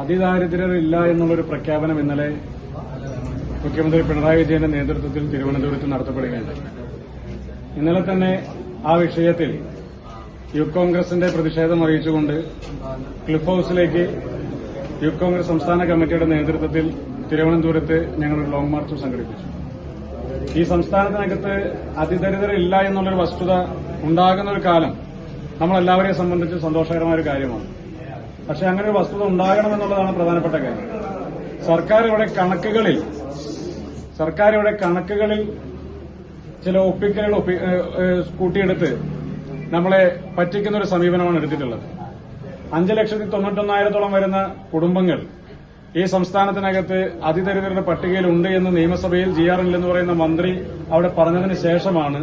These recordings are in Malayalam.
അതിദാരിദ്ര്യരില്ല എന്നുള്ളൊരു പ്രഖ്യാപനം ഇന്നലെ മുഖ്യമന്ത്രി പിണറായി വിജയന്റെ നേതൃത്വത്തിൽ തിരുവനന്തപുരത്ത് നടത്തപ്പെടുകയുണ്ടായി. ഇന്നലെ തന്നെ ആ വിഷയത്തിൽ യൂത്ത് കോൺഗ്രസിന്റെ പ്രതിഷേധം അറിയിച്ചുകൊണ്ട് ക്ലിഫ് ഹൌസിലേക്ക് യൂത്ത് കോൺഗ്രസ് സംസ്ഥാന കമ്മിറ്റിയുടെ നേതൃത്വത്തിൽ തിരുവനന്തപുരത്ത് ഞങ്ങൾ ഒരു ലോങ് മാർച്ച് സംഘടിപ്പിച്ചു. ഈ സംസ്ഥാനത്തിനകത്ത് അതിദരിദ്രരില്ല എന്നുള്ളൊരു വസ്തുത ഉണ്ടാകുന്ന ഒരു കാലം നമ്മളെല്ലാവരെയും സംബന്ധിച്ച് സന്തോഷകരമായ ഒരു കാര്യമാണ്. പക്ഷെ അങ്ങനെ ഒരു വസ്തുത ഉണ്ടാകണമെന്നുള്ളതാണ് പ്രധാനപ്പെട്ട കാര്യം. സർക്കാർ ഇവിടെ കണക്കുകളിൽ സർക്കാർ ഇവിടെ കണക്കുകളിൽ ചില ഒപ്പിക്കലുകൾ കൂട്ടിയെടുത്ത് നമ്മളെ പറ്റിക്കുന്ന ഒരു സമീപനമാണ് എടുത്തിട്ടുള്ളത്. അഞ്ച് ലക്ഷത്തി തൊണ്ണൂറ്റൊന്നായിരത്തോളം വരുന്ന കുടുംബങ്ങൾ ഈ സംസ്ഥാനത്തിനകത്ത് അതിദരിദ്രരുടെ പട്ടികയിൽ ഉണ്ട് എന്ന് നിയമസഭയിൽ ജി ആർ എന്ന് പറയുന്ന മന്ത്രി അവിടെ പറഞ്ഞതിന് ശേഷമാണ്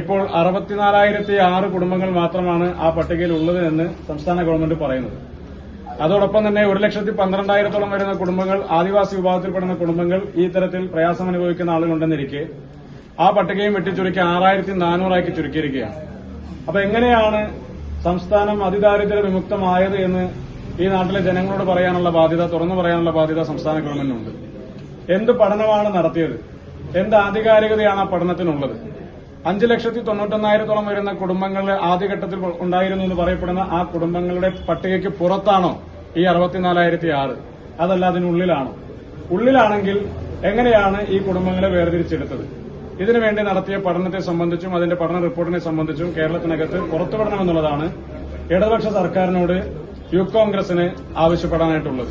ഇപ്പോൾ അറുപത്തിനാലായിരത്തി ആറ് കുടുംബങ്ങൾ മാത്രമാണ് ആ പട്ടികയിൽ ഉള്ളത് എന്ന് സംസ്ഥാന ഗവൺമെന്റ് പറയുന്നത്. അതോടൊപ്പം തന്നെ ഒരു ലക്ഷത്തി പന്ത്രണ്ടായിരത്തോളം വരുന്ന കുടുംബങ്ങൾ ആദിവാസി വിഭാഗത്തിൽപ്പെടുന്ന കുടുംബങ്ങൾ ഈ തരത്തിൽ പ്രയാസം അനുഭവിക്കുന്ന ആളുകളുണ്ടെന്നിരിക്കെ ആ പട്ടികയും വെട്ടിച്ചുരുക്കി ആറായിരത്തി നാനൂറാക്കി ചുരുക്കിയിരിക്കുകയാണ്. അപ്പൊ എങ്ങനെയാണ് സംസ്ഥാനം അതിദാരിദ്ര്യ വിമുക്തമായത് എന്ന് ഈ നാട്ടിലെ ജനങ്ങളോട് പറയാനുള്ള ബാധ്യത തുറന്നു പറയാനുള്ള ബാധ്യത സംസ്ഥാന ഗവൺമെന്റിനുണ്ട് എന്ത് പഠനമാണ് നടത്തിയത്? എന്ത് ആധികാരികതയാണ് ആ പഠനത്തിനുള്ളത്? അഞ്ച് ലക്ഷത്തി തൊണ്ണൂറ്റൊന്നായിരത്തോളം വരുന്ന കുടുംബങ്ങൾ ആദ്യഘട്ടത്തിൽ ഉണ്ടായിരുന്നു എന്ന് പറയപ്പെടുന്ന ആ കുടുംബങ്ങളുടെ പട്ടികയ്ക്ക് പുറത്താണോ ഈ അറുപത്തിനാലായിരത്തി ആറ് അതല്ല അതിനുള്ളിലാണോ? ഉള്ളിലാണെങ്കിൽ എങ്ങനെയാണ് ഈ കുടുംബങ്ങളെ വേർതിരിച്ചെടുത്തത്? ഇതിനുവേണ്ടി നടത്തിയ പഠനത്തെ സംബന്ധിച്ചും അതിന്റെ പഠന റിപ്പോർട്ടിനെ സംബന്ധിച്ചും കേരളത്തിനകത്ത് പുറത്തുവിടണമെന്നുള്ളതാണ് ഇടതുപക്ഷ സർക്കാരിനോട് യൂത്ത് കോൺഗ്രസിന് ആവശ്യപ്പെടാനായിട്ടുള്ളത്.